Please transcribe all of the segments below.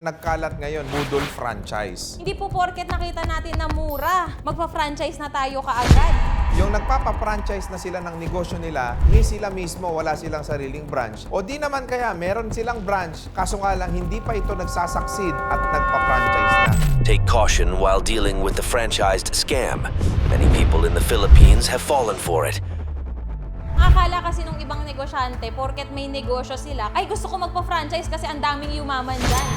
Nagkalat ngayon, Moodle franchise. Hindi po porket nakita natin na mura, magpa-franchise na tayo kaagad. Yung nagpapa-franchise na sila ng negosyo nila, ni sila mismo wala silang sariling branch. O di naman kaya meron silang branch, kaso nga lang hindi pa ito nagsasucceed at nagpa-franchise na. Take caution while dealing with the franchised scam. Many people in the Philippines have fallen for it. Akala kasi nung ibang negosyante, porket may negosyo sila, ay gusto ko magpa-franchise kasi ang daming yumaman dyan.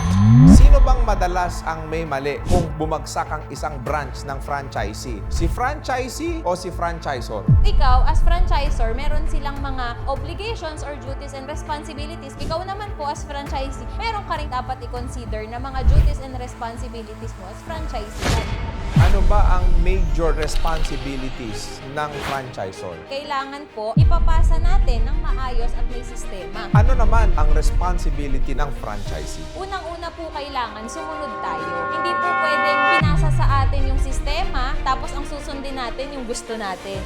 Sino bang madalas ang may mali kung bumagsak ang isang branch ng franchisee? Si franchisee o si franchisor? Ikaw, as franchisor, meron silang mga obligations or duties and responsibilities. Ikaw naman po as franchisee, meron ka rin dapat i-consider na mga duties and responsibilities mo as franchisee. Ano ba ang major responsibilities ng franchisor? Kailangan po, ipapasa natin ng maayos at may sistema. Ano naman ang responsibility ng franchisee? Unang-una po kailangan sumunod tayo. Hindi po pwedeng pinasa sa atin yung sistema, tapos ang susundin natin yung gusto natin.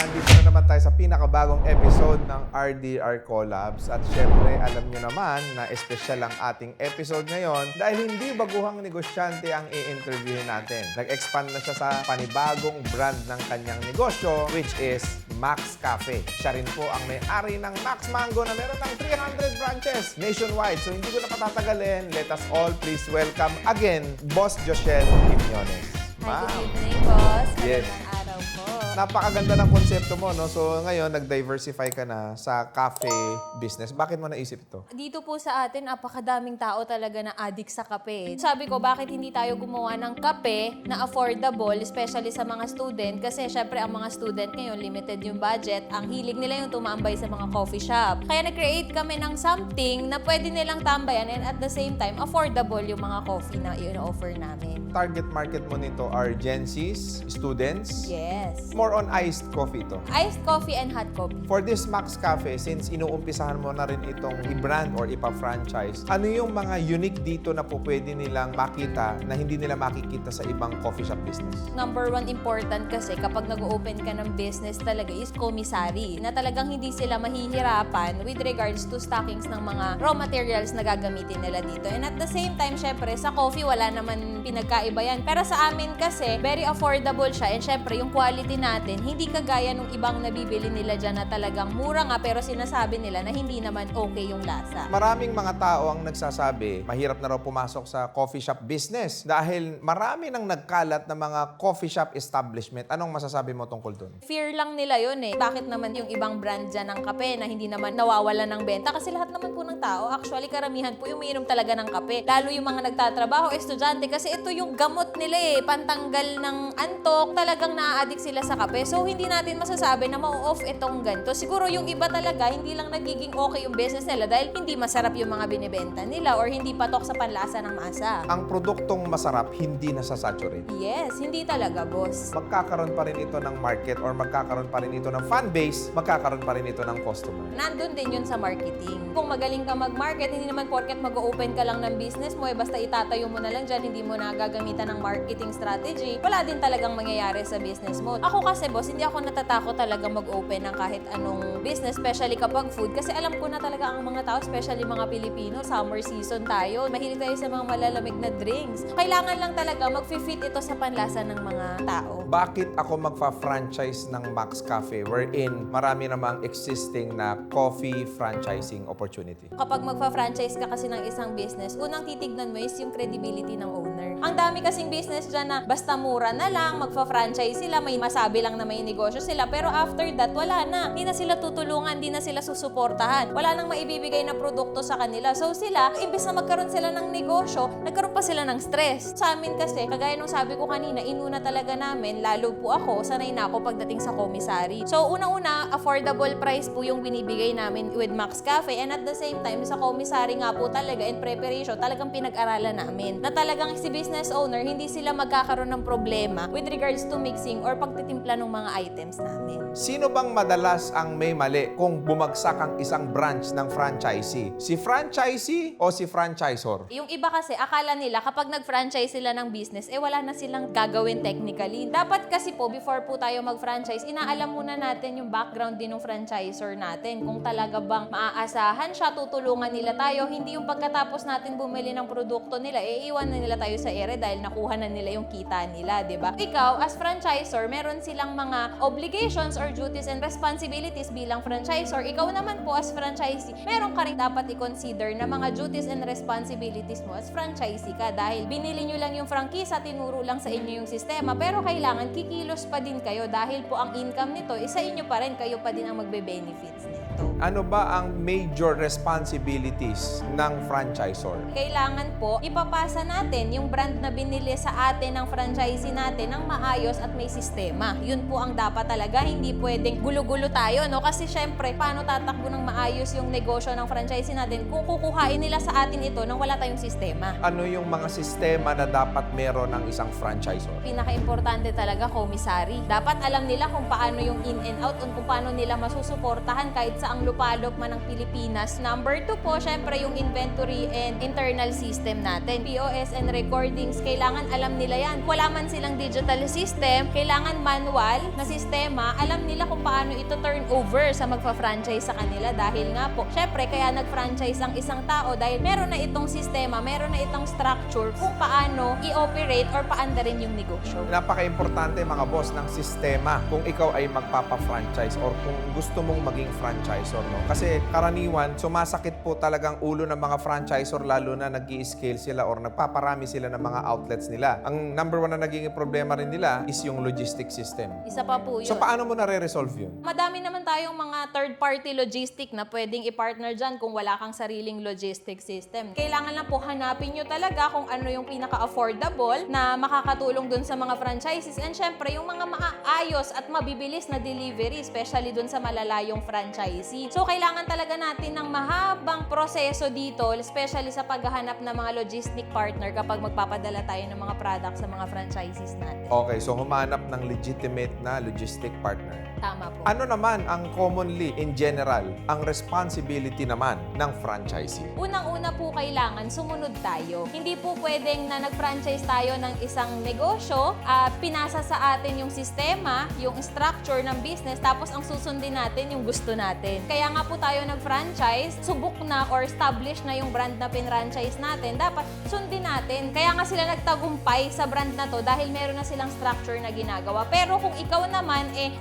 Nandito na naman tayo sa pinakabagong episode ng RDR Collabs. At syempre, alam nyo naman na espesyal ang ating episode ngayon dahil hindi baguhang negosyante ang i-interviewin natin. Nag-expand na siya sa panibagong brand ng kanyang negosyo, which is Max Cafe. Siya rin po ang may-ari ng Max Mango na meron ng 300 branches nationwide. So hindi ko na patatagalin. Let us all please welcome again, Boss Joshel Quinones. Hi, good evening, boss. Yes. Po. Napakaganda ng konsepto mo, no? So, ngayon, nag-diversify ka na sa cafe business. Bakit mo naisip ito? Dito po sa atin, napakadaming tao talaga na addict sa kape. Sabi ko, bakit hindi tayo gumawa ng kape na affordable, especially sa mga student? Kasi syempre, ang mga student ngayon, limited yung budget. Ang hilig nila yung tumambay sa mga coffee shop. Kaya nag-create kami ng something na pwede nilang tambayan and at the same time, affordable yung mga coffee na i-offer namin. Target market mo nito are Gen Zs, students, Yes. More on iced coffee to. Iced coffee and hot coffee. For this Max Cafe, since inuumpisahan mo na rin itong i-brand or ipa-franchise, ano yung mga unique dito na po pwede nilang makita na hindi nila makikita sa ibang coffee shop business? Number one important kasi kapag nag-open ka ng business talaga is commissary na talagang hindi sila mahihirapan with regards to stockings ng mga raw materials na gagamitin nila dito. And at the same time, syempre, sa coffee wala naman pinagkaiba yan. Pero sa amin kasi, very affordable siya and syempre, yung quality natin, hindi kagaya nung ibang nabibili nila dyan na talagang mura nga pero sinasabi nila na hindi naman okay yung lasa. Maraming mga tao ang nagsasabi, mahirap na raw pumasok sa coffee shop business dahil marami nang nagkalat na mga coffee shop establishment. Anong masasabi mo tungkol dun? Fear lang nila yun eh. Bakit naman yung ibang brand dyan ng kape na hindi naman nawawala ng benta? Kasi lahat naman po ng tao, actually karamihan po yung umiinom talaga ng kape. Lalo yung mga nagtatrabaho, estudyante, kasi ito yung gamot nila eh. Pantanggal ng antok, talagang naa-addict sila sa kape. So hindi natin masasabi na mau-off itong ganito. Siguro yung iba talaga, hindi lang nagiging okay yung business nila dahil hindi masarap yung mga binibenta nila or hindi patok sa panlasa ng masa. Ang produktong masarap, hindi nasasaturate. Yes, hindi talaga, boss. magkakaroon pa rin ito ng market or magkakaroon pa rin ito ng fan base, magkakaroon pa rin ito ng customer. nandun din yun sa marketing. Kung magaling ka mag-market, hindi naman porket mag-open ka lang ng business mo, eh basta itatayo mo na lang dyan, hindi mo na gagamitan ng marketing strategy, wala din talagang mangyayari sa business mo. Ako kasi boss, hindi ako natatakot talaga mag-open ng kahit anong business, especially kapag food, kasi alam ko na talaga ang mga tao, especially mga Pilipino, summer season tayo, mahilig tayo sa mga malalamig na drinks. Kailangan lang talaga mag-fit ito sa panlasa ng mga tao. Bakit ako magfa-franchise ng Max Cafe wherein marami namang existing na coffee franchising opportunity? Kapag magpa-franchise ka kasi ng isang business, unang titignan mo is yung credibility ng owner. Ang dami kasing business dyan na basta mura na lang, magpa-franchise sila, may masabi lang na may negosyo sila, pero after that, wala na. Hindi na sila tutulungan, hindi na sila susuportahan. Wala nang maibibigay na produkto sa kanila. So sila, imbes na magkaroon sila ng negosyo, nagkaroon pa sila ng stress. Sa amin kasi, kagaya nung sabi ko kanina, inuna talaga namin, lalo po ako, sanay na ako pagdating sa commissary. So unang-una, affordable price po yung binibigay namin with Max Cafe and at the same time, sa commissary nga po talaga in preparation, talagang pinag-aralan namin na talagang si business business owner, hindi sila magkakaroon ng problema with regards to mixing or pagtitimpla ng mga items namin. Sino bang madalas ang may mali kung bumagsak ang isang branch ng franchisee? Si franchisee o si franchisor? Yung iba kasi, akala nila kapag nag-franchise sila ng business, eh wala na silang gagawin technically. Dapat kasi po, before po tayo mag-franchise, inaalam muna natin yung background din ng franchisor natin. Kung talaga bang maaasahan siya, tutulungan nila tayo. Hindi yung pagkatapos natin bumili ng produkto nila, eh iwan na nila tayo sa ere dahil nakuha na nila yung kita nila, di ba? Ikaw, as franchisor, meron silang mga obligations or duties and responsibilities bilang franchisor. Ikaw naman po as franchisee, meron ka rin dapat i-consider na mga duties and responsibilities mo as franchisee ka dahil binili nyo lang yung franchise tinuro lang sa inyo yung sistema pero kailangan kikilos pa din kayo dahil po ang income nito isa inyo pa rin kayo pa din ang magbe-benefits nito. Ano ba ang major responsibilities ng franchisor? Kailangan po ipapasa natin yung brand na binili sa atin ng franchisee natin ng maayos at may sistema. Yun po ang dapat talaga. Hindi pwedeng gulo-gulo tayo, no? Kasi syempre, paano tatakbo ng maayos yung negosyo ng franchisee natin kung kukuhain nila sa atin ito nang wala tayong sistema? Ano yung mga sistema na dapat meron ng isang franchisor? pinaka-importante talaga commissary. Dapat alam nila kung paano yung in and out kung paano nila masusuportahan kahit sa ang lupalop man ng Pilipinas. Number two po, syempre yung inventory and internal system natin. POS and recordings, kailangan alam nila yan. Wala man silang digital system, kailangan manual na sistema, alam nila kung paano ito turn over sa magpa-franchise sa kanila dahil nga po, syempre kaya nag-franchise ang isang tao dahil meron na itong sistema, meron na itong structure kung paano i-operate or paandarin yung negosyo. Napaka-importante mga boss ng sistema kung ikaw ay magpapa-franchise or kung gusto mong maging franchisor. No? Kasi karaniwan, sumasakit po talagang ulo ng mga franchisor lalo na nag scale sila or nagpaparami sila ng mga outlets nila. Ang number one na naging problema rin nila is yung logistic system. Isa pa po yun. So paano mo nare-resolve yun? Madami naman tayong mga third-party logistic na pwedeng i-partner dyan kung wala kang sariling logistic system. Kailangan lang po hanapin nyo talaga kung ano yung pinaka-affordable na makakatulong dun sa mga franchises and syempre yung mga maayos at mabibilis na delivery, especially dun sa malalayong franchisee. So kailangan talaga natin ng mahabang proseso dito, especially sa paghahanap ng mga logistic partner kapag magpapadala tayo ng mga products sa mga franchises natin. Okay, so humanap ng legitimate na logistic partner. Tama po. Ano naman ang commonly in general ang responsibility naman ng franchisee? Unang-una po kailangan sumunod tayo. Hindi po pwedeng na nag-franchise tayo ng isang negosyo at pinasa sa atin yung sistema, yung structure ng business, tapos ang susundin natin yung gusto natin. Kaya nga po tayo nag-franchise, subok na or established na yung brand na pin-franchise natin, dapat sundin natin. Kaya nga sila nagtagumpay sa brand na to dahil meron na silang structure na ginagawa. Pero kung ikaw naman eh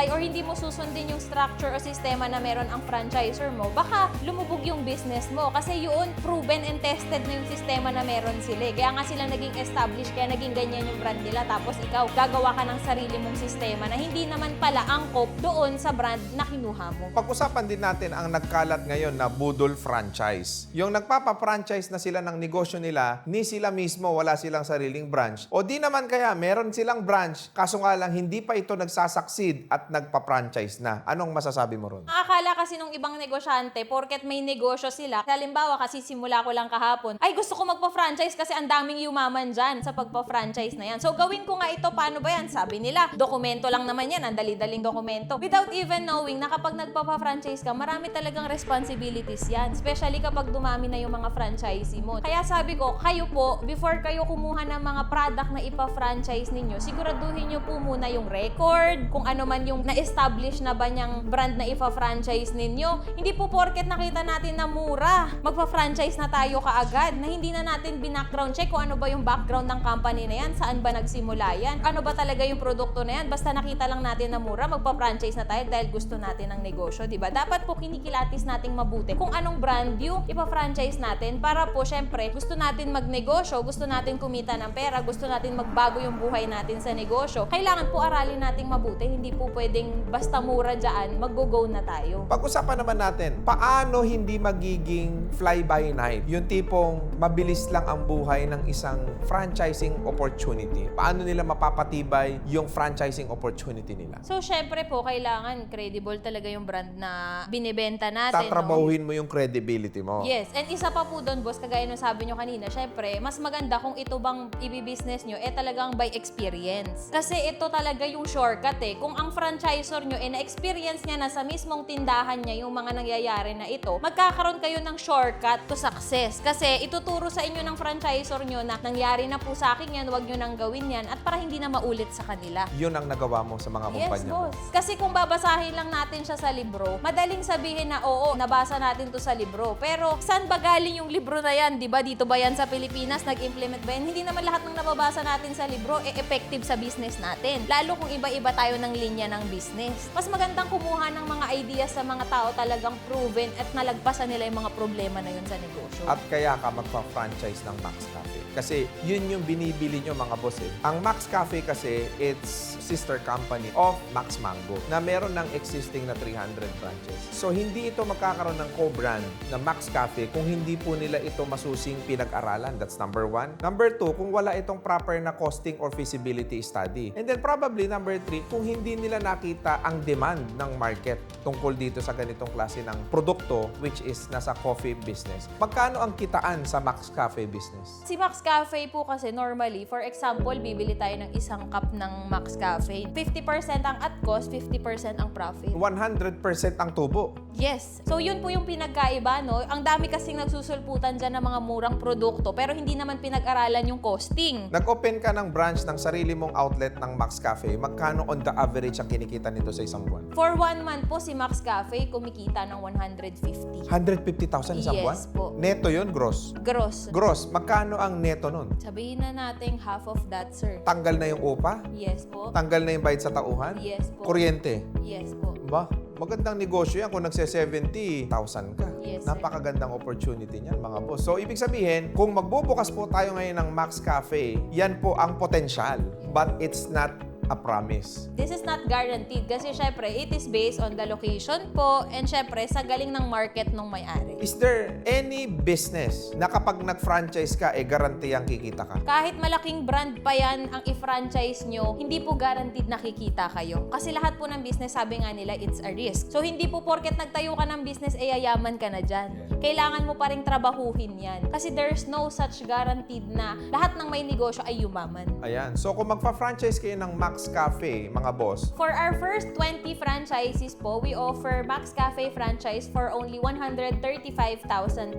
sasablay or hindi mo susundin yung structure o sistema na meron ang franchisor mo, baka lumubog yung business mo. Kasi yun, proven and tested na yung sistema na meron sila. eh. Kaya nga sila naging established, kaya naging ganyan yung brand nila. Tapos ikaw, gagawa ka ng sarili mong sistema na hindi naman pala angkop doon sa brand na kinuha mo. Pag-usapan din natin ang nagkalat ngayon na Budol franchise. Yung nagpapa-franchise na sila ng negosyo nila, ni sila mismo wala silang sariling branch. O di naman kaya meron silang branch, kaso nga lang hindi pa ito nagsasucceed at nagpa-franchise na. Anong masasabi mo ron? Akala kasi nung ibang negosyante, porket may negosyo sila, halimbawa kasi simula ko lang kahapon, ay gusto ko magpa-franchise kasi ang daming yumaman dyan sa pagpa-franchise na yan. So gawin ko nga ito, paano ba yan? Sabi nila, dokumento lang naman yan, ang dali-daling dokumento. Without even knowing na kapag nagpapa-franchise ka, marami talagang responsibilities yan. Especially kapag dumami na yung mga franchisee mo. Kaya sabi ko, kayo po, before kayo kumuha ng mga product na ipa-franchise ninyo, siguraduhin nyo po muna yung record, kung ano man yung na-establish na ba niyang brand na ipa-franchise ninyo. Hindi po porket nakita natin na mura, magpa-franchise na tayo kaagad, na hindi na natin binackground check kung ano ba yung background ng company na yan, saan ba nagsimula yan, ano ba talaga yung produkto na yan, basta nakita lang natin na mura, magpa-franchise na tayo dahil gusto natin ng negosyo, di ba? Dapat po kinikilatis nating mabuti kung anong brand yung ipa-franchise natin para po syempre gusto natin magnegosyo, gusto natin kumita ng pera, gusto natin magbago yung buhay natin sa negosyo. Kailangan po aralin nating mabuti, hindi po pwede pwedeng basta mura dyan, mag-go na tayo. Pag-usapan naman natin, paano hindi magiging fly-by-night? Yung tipong mabilis lang ang buhay ng isang franchising opportunity. Paano nila mapapatibay yung franchising opportunity nila? So, syempre po, kailangan credible talaga yung brand na binibenta natin. no? Tatrabahuhin mo yung credibility mo. Yes, and isa pa po doon, boss, kagaya nung sabi nyo kanina, syempre, mas maganda kung ito bang ibibusiness nyo, eh talagang by experience. Kasi ito talaga yung shortcut eh. Kung ang franchisor nyo, eh na-experience niya na sa mismong tindahan niya yung mga nangyayari na ito, magkakaroon kayo ng shortcut to success. Kasi ituturo sa inyo ng franchisor nyo na nangyari na po sa akin yan, huwag nyo nang gawin yan, at para hindi na maulit sa kanila. Yun ang nagawa mo sa mga Yes, kumpanya mo. boss. Kasi kung babasahin lang natin siya sa libro, madaling sabihin na oo, nabasa natin to sa libro. Pero saan ba galing yung libro na yan? 'Di ba Dito ba yan sa Pilipinas? Nag-implement ba yan? Hindi naman lahat ng nababasa natin sa libro e effective sa business natin. Lalo kung iba-iba tayo ng linya ng business. Mas magandang kumuha ng mga ideas sa mga tao talagang proven at nalagpasan nila yung mga problema na yun sa negosyo. At kaya ka magpa-franchise ng Max Cafe. Kasi yun yung binibili nyo mga boss eh. Ang Max Cafe kasi, it's sister company of Max Mango na meron ng existing na 300 branches. So hindi ito magkakaroon ng co-brand na Max Cafe kung hindi po nila ito masusing pinag-aralan. That's number one. Number two, kung wala itong proper na costing or feasibility study. And then probably number three, kung hindi nila nakita ang demand ng market tungkol dito sa ganitong klase ng produkto which is nasa coffee business. Magkano ang kitaan sa Max Cafe business? Si Max Cafe po kasi normally, for example, bibili tayo ng isang cup ng Max Cafe. 50% ang at cost, 50% ang profit. 100% ang tubo. Yes. So yun po yung pinagkaiba, no? Ang dami kasing nagsusulputan dyan ng mga murang produkto, pero hindi naman pinag-aralan yung costing. Nag-open ka ng branch ng sarili mong outlet ng Max Cafe, magkano on the average ang kinikita nito sa isang buwan? For one month po, si Max Cafe kumikita ng 150. 150,000 isang Yes buwan? po. Neto yun, gross. Gross. Gross, magkano ang neto nun? Sabihin na natin half of that, sir. Tanggal na yung upa? Yes po. Tanggal na yung bayad sa tauhan? Yes po. Kuryente? Yes po. Ba? Magandang negosyo yan kung nagse-70,000 ka. Yes, sir. Napakagandang opportunity niyan, mga boss. So, ibig sabihin, kung magbubukas po tayo ngayon ng Max Cafe, yan po ang potential. But it's not a promise. This is not guaranteed kasi syempre it is based on the location po and syempre sa galing ng market nung may-ari. Is there any business na kapag nag-franchise ka, eh, garantiyang kikita ka? Kahit malaking brand pa yan ang i-franchise nyo, hindi po guaranteed nakikita kayo. Kasi lahat po ng business, sabi nga nila, it's a risk. So, hindi po porket nagtayo ka ng business, eh, yayaman ka na dyan. Kailangan mo pa rin trabahuhin yan. Kasi there's no such guaranteed na lahat ng may negosyo ay yumaman. Ayan. So, kung magpa-franchise kayo ng Max Cafe, mga boss, For our first 20 franchises po, we offer Max Cafe franchise for only 135,000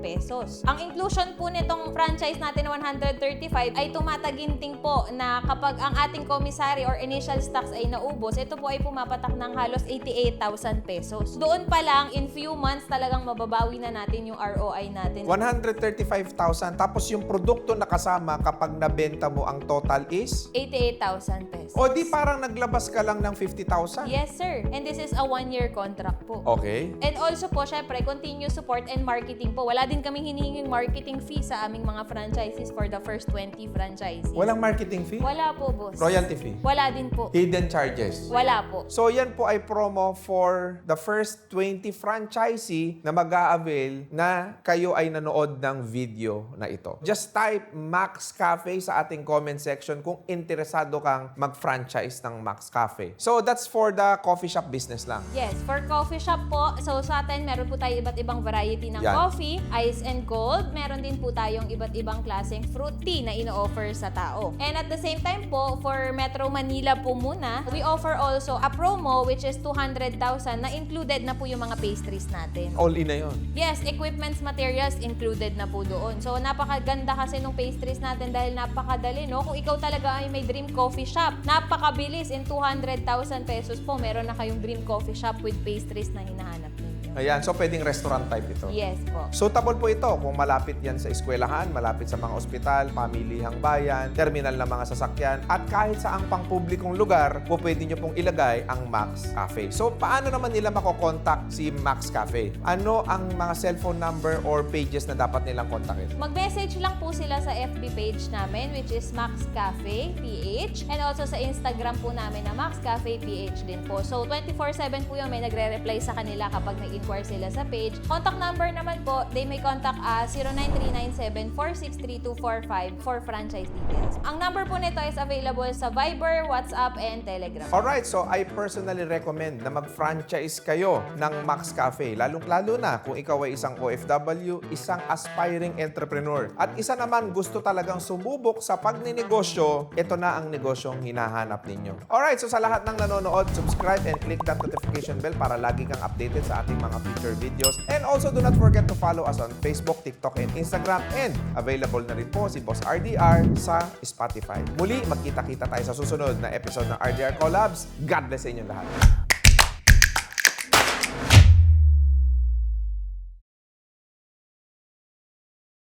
pesos. Ang inclusion po nitong franchise natin na 135 ay tumataginting po na kapag ang ating commissary or initial stocks ay naubos, ito po ay pumapatak ng halos 88,000 pesos. Doon pa lang, in few months talagang mababawi na natin yung ROI natin. 135,000. Tapos yung produkto na kasama kapag nabenta mo, ang total is? 88,000 pesos. O di parang naglabas ka lang ng 50,000? Yes, sir. And this is a one-year contract po. Okay. And also po, syempre, continuous support and marketing po. Wala din kaming hinihinging marketing fee sa aming mga franchises for the first 20 franchises. Walang marketing fee? Wala po, boss. Royalty fee? Wala din po. Hidden charges? Wala po. So yan po ay promo for the first 20 franchisee na mag avail na kayo ay nanood ng video na ito. Just type Max Cafe sa ating comment section kung interesado kang mag-franchise ng Max Cafe. So that's for the coffee shop business lang. Yes, for coffee shop po, so sa atin meron po tayo iba't ibang variety ng Yan. coffee, ice and cold. Meron din po tayong iba't ibang klaseng fruit tea na ino-offer sa tao. And at the same time po, for Metro Manila po muna, we offer also a promo which is 200,000 na included na po yung mga pastries natin. All in na yon. Yes, equipments, materials included na po doon. So, napakaganda kasi nung pastries natin dahil napakadali, no? Kung ikaw talaga ay may dream coffee shop, napakabilis. In 200,000 pesos po, meron na kayong dream coffee shop with pastries na hinahanap. Ayan, so pwedeng restaurant type ito. Yes po. Suitable po ito kung malapit yan sa eskwelahan, malapit sa mga ospital, pamilihang bayan, terminal ng mga sasakyan, at kahit sa ang pangpublikong lugar, po pwede nyo pong ilagay ang Max Cafe. So, paano naman nila makokontakt si Max Cafe? Ano ang mga cellphone number or pages na dapat nilang kontakin? Mag-message lang po sila sa FB page namin which is Max Cafe PH and also sa Instagram po namin na Max Cafe PH din po. So 24/7 po yung may nagre-reply sa kanila kapag nag-inquire sila sa page. Contact number naman po, they may contact us 093974632245 for franchise details. Ang number po nito is available sa Viber, WhatsApp, and Telegram. Alright, so I personally recommend na mag-franchise kayo ng Max Cafe. Lalong-lalo na kung ikaw ay isang OFW, isang aspiring entrepreneur. At isa naman gusto talagang sumubok sa pagninegosyo, ito na ang negosyong hinahanap ninyo. Alright, so sa lahat ng nanonood, subscribe and click that notification bell para lagi kang updated sa ating mga future videos. And also do not forget to follow us on Facebook, TikTok, and Instagram. And available na rin po si Boss RDR sa Spotify. Muli, magkita-kita tayo sa susunod na episode ng RDR Collabs. God bless sa inyong lahat.